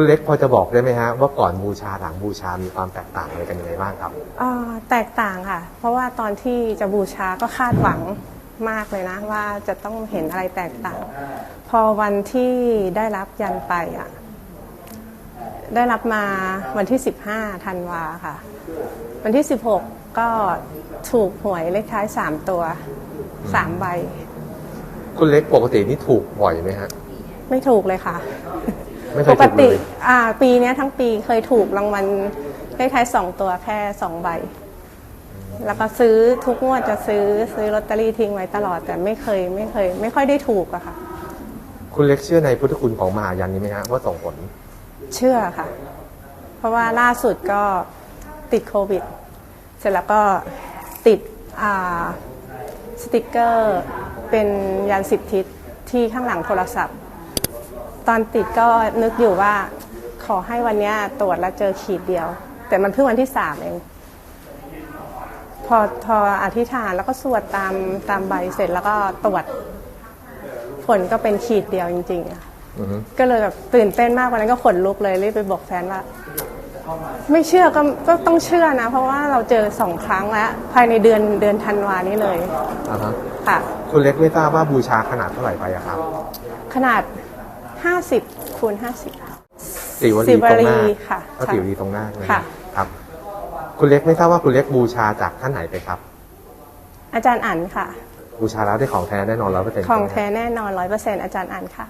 คุณเล็กพอจะบอกได้ไหมฮะว่าก่อนบูชาหลังบูชามีความแตกต่างอะไรกันยังไงบ้างครับอ่าแตกต่างค่ะ เพราะว่าตอนที่จะบูชาก็คาดหวังมากเลยนะ ว่าจะต้องเห็นอะไรแตกต่าง พอวันที่ได้รับยันไปอะได้รับมาวันที่ 15ธันวาค่ะ วันที่ 16 ก็ถูกหวยเลขท้าย 3 ตัว 3 ใบ คุณเล็กปกตินี่ถูกบ่อยไหมฮะ ไม่ถูกเลยค่ะ ไม่เคปยกถูกเลติย อ่า ปีเนี้ยทั้งปีเคยถูกรางวัลเลขท้ายสองตัวแค่สองใบ แล้วก็ซื้อทุกงวดจะซื้อซื้อลอตเตอรี่ทิ้งไว้ตลอด แต่ไม่เคยไม่เคย ไม่ค่อยได้ถูกอะค่ะ คุณเล็กเชื่อในพุทธคุณของมหายันนี้ไหมฮะว่าส่งผล เชื่อค่ะ เพราะว่าล่าสุดก็ติดโควิด เสร็จแล้วก็ติดอ่าสติกเกอร์เป็นยันสิบทิศที่ข้างหลังโทรศัพท์ ตอนติดก็นึกอยู่ว่า ขอให้วันเนี้ยตรวจแล้วเจอขีดเดียว แต่มันเพิ่งวันที่สามเอง พอพออธิษฐานแล้วก็สวดตามตามใบเสร็จแล้วก็ตรวจผลก็เป็นขีดเดียวจริงๆอะอือฮึก็เลยแบบตื่นเต้นมากวันนั้นก็ขนลุกเลยรีบไปบอกแฟนว่า ไม่เชื่อก็ก็ต้องเชื่อนะ เพราะว่าเราเจอสองครั้งแล้ว ภายในเดือนเดือนธันวานี้เลยอ่าฮะค่ะ คุณเล็กไม่ทราบว่าบูชาขนาดเท่าไหร่ไปอะครับ ขนาด 50คูณ50สิวสิลีวตรงหน้าลีค่ะก็สิวลีตรงหน้าเลยค่ะครับ คุณเล็กไม่ทราบว่าคุณเล็กบูชาจากท่านไหนไปครับ อาจารย์อั๋นค่ะ บูชาแล้วได้ของแท้แน่นอนร้อยเปอร์เซ็นต์ของแท้แน่นอนร้อยเปอร์เซ็นต์อาจารย์อั๋นค่ะ